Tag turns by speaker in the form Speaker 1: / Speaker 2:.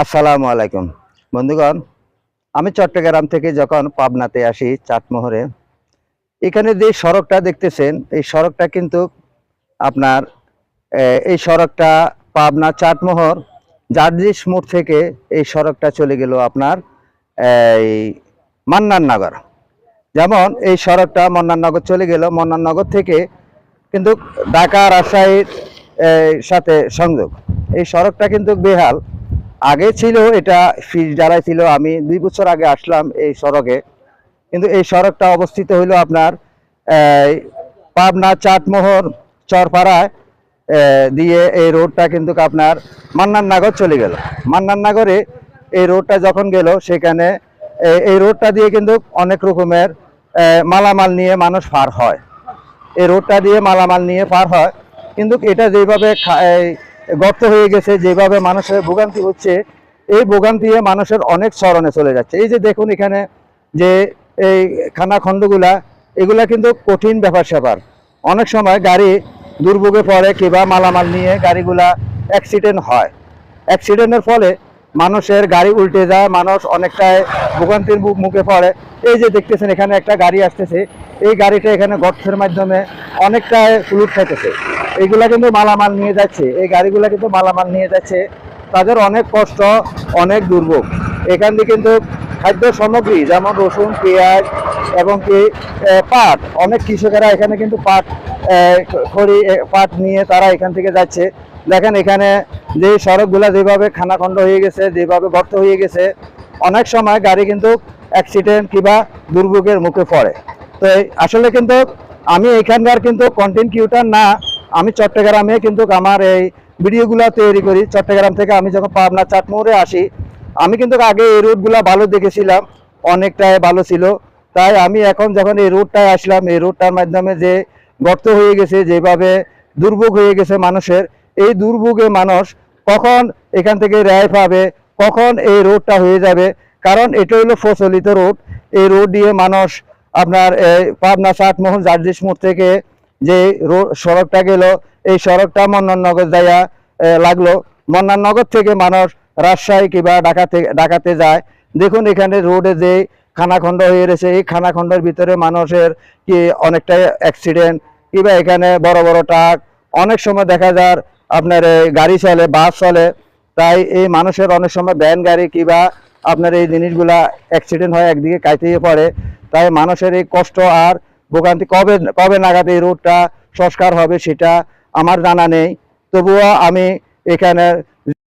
Speaker 1: আসসালামু আলাইকুম। বন্ধুগণ, আমি চট্টগ্রাম থেকে যখন পাবনাতে আসি চাটমোহরে, এখানে যে সড়কটা দেখতেছেন, এই সড়কটা কিন্তু আপনার এই সড়কটা পাবনা চাটমোহর, জার্জিস মোড় থেকে এই সড়কটা চলে গেল আপনার, এই মান্নাননগর যেমন এই সড়কটা মন্নাননগর চলে গেল মন্নাননগর থেকে কিন্তু ঢাকা রাজশাহীর সাথে সংযোগ। এই সড়কটা কিন্তু বেহাল। আগে ছিল এটা ফিজ জ্বালাই ছিল, আমি দুই বছর আগে আসলাম এই সড়কে। কিন্তু এই সড়কটা অবস্থিত হইল আপনার পাবনা চাটমোহর চরপাড়ায় দিয়ে এই রোডটা কিন্তু আপনার মান্নাননগর চলে গেল। মান্নাননগরে এই রোডটা যখন গেল, সেখানে এই রোডটা দিয়ে কিন্তু অনেক রকমের মালামাল নিয়ে মানুষ পার হয়। এই রোডটা দিয়ে মালামাল নিয়ে পার হয়। কিন্তু এটা যেভাবে গর্ত হয়ে গেছে, যেভাবে মানুষের ভোগান্তি হচ্ছে, এই ভোগান্তি মানুষের অনেক স্মরণে চলে যাচ্ছে। এই যে দেখুন এখানে যে এই খানাখন্দগুলা, এগুলা কিন্তু কঠিন ব্যাপার স্যাপার। অনেক সময় গাড়ি দুর্ভোগে পড়ে কিংবা মালামাল নিয়ে গাড়িগুলা অ্যাক্সিডেন্ট হয়। অ্যাক্সিডেন্টের ফলে মানুষের গাড়ি উল্টে যায়, মানুষ অনেকটাই ভোগান্তির মুখে পড়ে। এই যে দেখতেছেন এখানে একটা গাড়ি আসতেছে, এই গাড়িটা এখানে গর্তের মাধ্যমে অনেকটাই ফ্লুট খাইতেছে এইগুলা কিন্তু মালামাল নিয়ে যাচ্ছে। এই গাড়িগুলা কিন্তু মালামাল নিয়ে যাচ্ছে। তাদের অনেক কষ্ট, অনেক দুর্ভোগ। এখান দিয়ে কিন্তু খাদ্য সামগ্রী যেমন রসুন, পেঁয়াজ এবং কি পাট, অনেক কৃষকেরা এখানে কিন্তু পাট খড়ি পাট নিয়ে তারা এখান থেকে যাচ্ছে। দেখেন এখানে যে সড়কগুলা যেভাবে খানাখন্দ হয়ে গেছে, যেভাবে গর্ত হয়ে গেছে, অনেক সময় গাড়ি কিন্তু অ্যাক্সিডেন্ট কিংবা দুর্ভোগের মুখে পড়ে। তো আসলে কিন্তু আমি এখানকার কিন্তু কন্টেন্ট কিউটার না। আমি চট্টগ্রামে কিন্তু আমার এই ভিডিওগুলো তৈরি করি। চট্টগ্রাম থেকে আমি যখন পাবনা চাটমোহরে আসি, আমি কিন্তু আগে এই রুটগুলো ভালো দেখেছিলাম, অনেকটাই ভালো ছিল। তাই আমি এখন যখন এই রুটটায় আসলাম, এই রুটটার মাধ্যমে যে গর্ত হয়ে গেছে, যেভাবে দুর্ভোগ হয়ে গেছে মানুষের, এই দুর্ভোগে মানুষ কখন এখান থেকে রেহাই পাবে, কখন এই রোডটা হয়ে যাবে? কারণ এটা হলো প্রচলিত রোড এই রোড দিয়ে মানুষ আপনার পাবনা চাটমোহন জার্জিস মোড় থেকে যে সড়কটা গেল, এই সড়কটা মন্নাননগর যাইয়া লাগল। মন্নাননগর থেকে মানুষ রাজশাহী কিংবা থেকে ঢাকাতে যায়। দেখুন এখানে রোডে যে খানাখন্দ হয়ে রয়েছে, এই খানাখন্ডের ভিতরে মানুষের কি অনেকটা অ্যাক্সিডেন্ট কিংবা এখানে বড় বড় ট্রাক অনেক সময় দেখা যায় আপনার এই গাড়ি চলে বাস চলে, তাই এই মানুষের অনেক সময় ভ্যান গাড়ি কিংবা আপনার এই জিনিসগুলা অ্যাক্সিডেন্ট হয়, একদিকে কাইতেই পড়ে। তাই মানুষের এই কষ্ট আর ভোগান্তি কবে কবে নাগাদ এই রোডটা সংস্কার হবে সেটা আমার জানা নেই। তবুও আমি এখানে